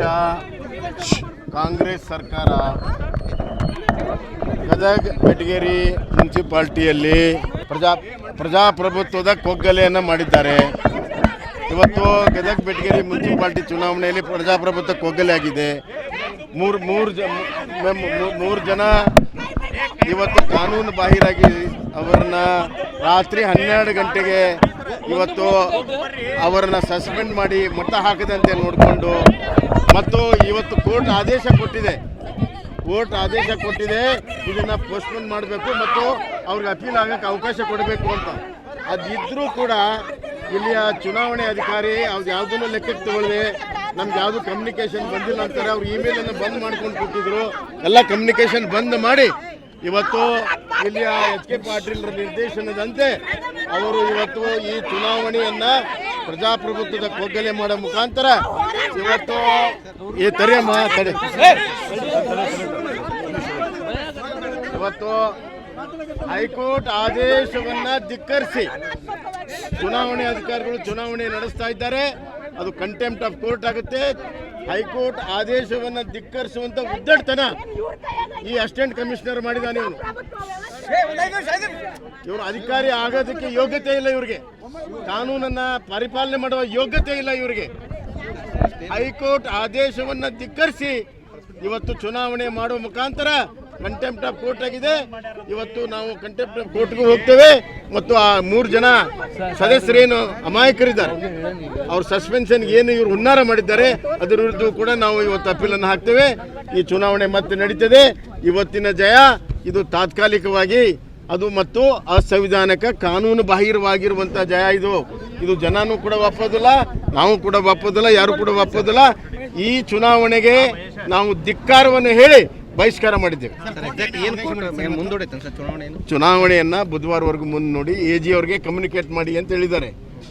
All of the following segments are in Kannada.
ವರ್ಷ ಕಾಂಗ್ರೆಸ್ ಸರ್ಕಾರ, ಗದಗ, ಬೆಟಗೇರಿ ಮುನ್ಸಿಪಾಲ್ಟಿಯಲ್ಲಿ ಪ್ರಜಾ, ಪ್ರಜಾಪ್ರಭುತ್ವದ ಕೊಗ್ಗಲೆಯನ್ನು ಮಾಡಿದ್ದಾರೆ. ಇವತ್ತು ಗದಗ, ಬೆಟಗೇರಿ ಮುನ್ಸಿಪಾಲ್ಟಿ ಚುನಾವಣೆಯಲ್ಲಿ ಪ್ರಜಾಪ್ರಭುತ್ವ ಕೊಗ್ಗಲೆ ಆಗಿದೆ. ಮೂರು ಮೂರು ಜ ಮೂರು ಜನ ಇವತ್ತು ಕಾನೂನು ಬಾಹಿರಾಗಿ ಅವರನ್ನ ರಾತ್ರಿ ಹನ್ನೆರಡು ಗಂಟೆಗೆ ಇವತ್ತು ಅವರನ್ನ ಸಸ್ಪೆಂಡ್ ಮಾಡಿ ಮತ ಹಾಕದಂತೆ ನೋಡಿಕೊಂಡು ಮತ್ತು ಇವತ್ತು ಕೋರ್ಟ್ ಆದೇಶ ಕೊಟ್ಟಿದೆ. ಕೋರ್ಟ್ ಆದೇಶ ಕೊಟ್ಟಿದೆ. ಇದನ್ನು ಪೋಸ್ಟ್ಪೋನ್ ಮಾಡಬೇಕು ಮತ್ತು ಅವ್ರಿಗೆ ಅಪೀಲ್ ಆಗೋಕ್ಕೆ ಅವಕಾಶ ಕೊಡಬೇಕು ಅಂತ. ಅದಿದ್ದರೂ ಕೂಡ ಇಲ್ಲಿಯ ಚುನಾವಣೆ ಅಧಿಕಾರಿ ಅವ್ರು ಯಾವುದನ್ನು ಲೆಕ್ಕಕ್ಕೆ ತಗೊಳ್ಳಿ ನಮ್ಗೆ ಯಾವುದು ಕಮ್ಯುನಿಕೇಷನ್ ಬಂದಿಲ್ಲ ಅಂತಾರೆ, ಅವ್ರು ಇಮೇಲನ್ನು ಬಂದ್ ಮಾಡ್ಕೊಂಡು ಕೊಟ್ಟಿದ್ರು ಎಲ್ಲ ಕಮ್ಯುನಿಕೇಷನ್ ಬಂದ್ ಮಾಡಿ ಇವತ್ತು ಇಲ್ಲಿಯ ಎಚ್ ಕೆ ಪಾಟೀಲ್ ನಿರ್ದೇಶನದಂತೆ ಅವರು ಇವತ್ತು ಈ ಚುನಾವಣೆಯನ್ನ ಪ್ರಜಾಪ್ರಭುತ್ವದ ಕೊಗ್ಗಲೆ ಮಾಡೋ ಮುಖಾಂತರ ಇವತ್ತು ಈ ತರೆಯಮ್ಮ ತಡೆ ಇವತ್ತು ಹೈಕೋರ್ಟ್ ಆದೇಶವನ್ನ ಧಿಕ್ಕರಿಸಿ ಚುನಾವಣೆ ಅಧಿಕಾರಿಗಳು ಚುನಾವಣೆ ನಡೆಸ್ತಾ ಇದ್ದಾರೆ. ಅದು ಕಂಟೆಂಪ್ಟ್ ಆಫ್ ಕೋರ್ಟ್ ಆಗುತ್ತೆ. ಹೈಕೋರ್ಟ್ ಆದೇಶವನ್ನ ಧಿಕ್ಕರಿಸುವಂತ ಉದ್ದಟತನ ಈ ಅಸಿಸ್ಟೆಂಟ್ ಕಮಿಷನರ್ ಮಾಡಿದಾನೆ ಇವನು ಇವರು ಅಧಿಕಾರಿ ಆಗೋದಕ್ಕೆ ಯೋಗ್ಯತೆ ಇಲ್ಲ ಇವರಿಗೆ. ಕಾನೂನನ್ನ ಪರಿಪಾಲನೆ ಮಾಡುವ ಯೋಗ್ಯತೆ ಇಲ್ಲ ಇವರಿಗೆ. ಹೈಕೋರ್ಟ್ ಆದೇಶವನ್ನ ಧಿಕ್ಕರಿಸಿ ಇವತ್ತು ಚುನಾವಣೆ ಮಾಡುವ ಮುಖಾಂತರ ಕಂಟೆಂಪ್ಟ್ ಆಫ್ ಕೋರ್ಟ್ ಆಗಿದೆ. ಇವತ್ತು ನಾವು ಕಂಟೆಂಪ್ಟ್ ಆಫ್ ಕೋರ್ಟ್ಗೂ ಹೋಗ್ತೇವೆ. ಮತ್ತು ಆ ಮೂರು ಜನ ಸದಸ್ಯರೇನು ಅಮಾಯಕರಿದ್ದಾರೆ. ಅವ್ರ ಸಸ್ಪೆನ್ಷನ್ ಏನು ಇವರು ಹುನ್ನಾರ ಮಾಡಿದ್ದಾರೆ, ಅದರ ವಿರುದ್ಧ ಕೂಡ ನಾವು ಇವತ್ತು ಅಪೀಲನ್ನು ಹಾಕ್ತೇವೆ. ಈ ಚುನಾವಣೆ ಮತ್ತೆ ನಡೀತದೆ. ಇವತ್ತಿನ ಜಯ ಇದು ತಾತ್ಕಾಲಿಕವಾಗಿ ಅದು ಮತ್ತು ಅಸಂವಿಧಾನಿಕ ಕಾನೂನು ಬಾಹಿರವಾಗಿರುವಂಥ ಜಯ ಇದು. ಇದು ಜನನೂ ಕೂಡ ಒಪ್ಪೋದಿಲ್ಲ, ನಾವು ಕೂಡ ಒಪ್ಪೋದಿಲ್ಲ, ಯಾರು ಕೂಡ ಒಪ್ಪೋದಿಲ್ಲ. ಈ ಚುನಾವಣೆಗೆ ನಾವು ಧಿಕ್ಕಾರವನ್ನು ಹೇಳಿ ಬಹಿಷ್ಕಾರ ಮಾಡಿದ್ದೇವೆ. ಚುನಾವಣೆಯನ್ನ ಬುಧವಾರವರೆಗೂ ಮುಂದೆ ನೋಡಿ ಎ ಜಿ ಅವ್ರಿಗೆ ಕಮ್ಯುನಿಕೇಟ್ ಮಾಡಿ ಅಂತ ಹೇಳಿದ್ದಾರೆ.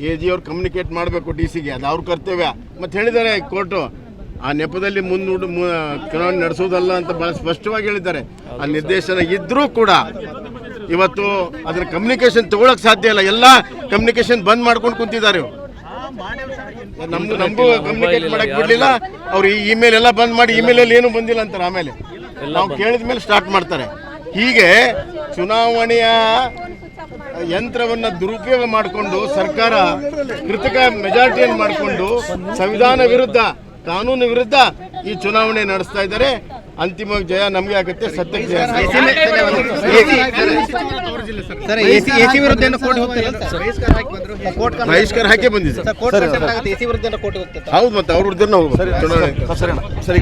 ಎ ಜಿ ಅವ್ರು ಕಮ್ಯುನಿಕೇಟ್ ಮಾಡಬೇಕು ಡಿ ಸಿಗೆ ಅದು ಅವ್ರ ಕರ್ತವ್ಯ. ಮತ್ತೆ ಹೇಳಿದ್ದಾರೆ ಕೋರ್ಟು ಆ ನೆಪದಲ್ಲಿ ಮುಂದೂಡು ಚುನಾವಣೆ ನಡೆಸೋದಲ್ಲ ಅಂತ ಬಹಳ ಸ್ಪಷ್ಟವಾಗಿ ಹೇಳಿದ್ದಾರೆ. ಆ ನಿರ್ದೇಶನ ಇದ್ರೂ ಕೂಡ ಇವತ್ತು ಅದರ ಕಮ್ಯುನಿಕೇಶನ್ ತಗೊಳಕ್ ಸಾಧ್ಯ ಇಲ್ಲ. ಎಲ್ಲ ಕಮ್ಯುನಿಕೇಶನ್ ಬಂದ್ ಮಾಡ್ಕೊಂಡು ಕುಂತಿದ್ದಾರೆ. ನಮ್ದು ಕಮ್ಯುನಿಕೇಟ್ ಮಾಡಕ್ ಬಿಡ್ಲಿಲ್ಲ. ಅವ್ರು ಈ ಇಮೇಲ್ ಎಲ್ಲ ಬಂದ್ ಮಾಡಿ ಇಮೇಲ್ ಅಲ್ಲಿ ಏನು ಬಂದಿಲ್ಲ ಅಂತಾರೆ ಆಮೇಲೆ. ನಾವು ಕೇಳಿದ ಮೇಲೆ ಸ್ಟಾರ್ಟ್ ಮಾಡ್ತಾರೆ. ಹೀಗೆ ಚುನಾವಣೆಯ ಯಂತ್ರವನ್ನ ದುರುಪಯೋಗ ಮಾಡಿಕೊಂಡು ಸರ್ಕಾರ ಕೃತಕ ಮೆಜಾರಿಟಿಯನ್ನು ಮಾಡಿಕೊಂಡು ಸಂವಿಧಾನ ವಿರುದ್ಧ ಕಾನೂನು ವಿರುದ್ಧ ಈ ಚುನಾವಣೆ ನಡೆಸ್ತಾ ಇದ್ದಾರೆ ಅಂತಿಮ ಜಯ ನಮಗೆ ಆಗುತ್ತೆ ಸತ್ಯಕ್ಕೆ ಜಯ ಬಹಿಷ್ಕಾರ ಹಾಕಿ ಬಂದಿದೆ ಕೋರ್ಟ್ ಎಸಿ ವಿರುದ್ಧ ಕೋರ್ಟ್ ಹೋಗ್ತಿತ್ತು ಹೌದು ಮತ್ತೆ ಅವ್ರ ವಿರುದ್ಧ ಸರಿ ಚುನಾವಣೆ ಸರಿ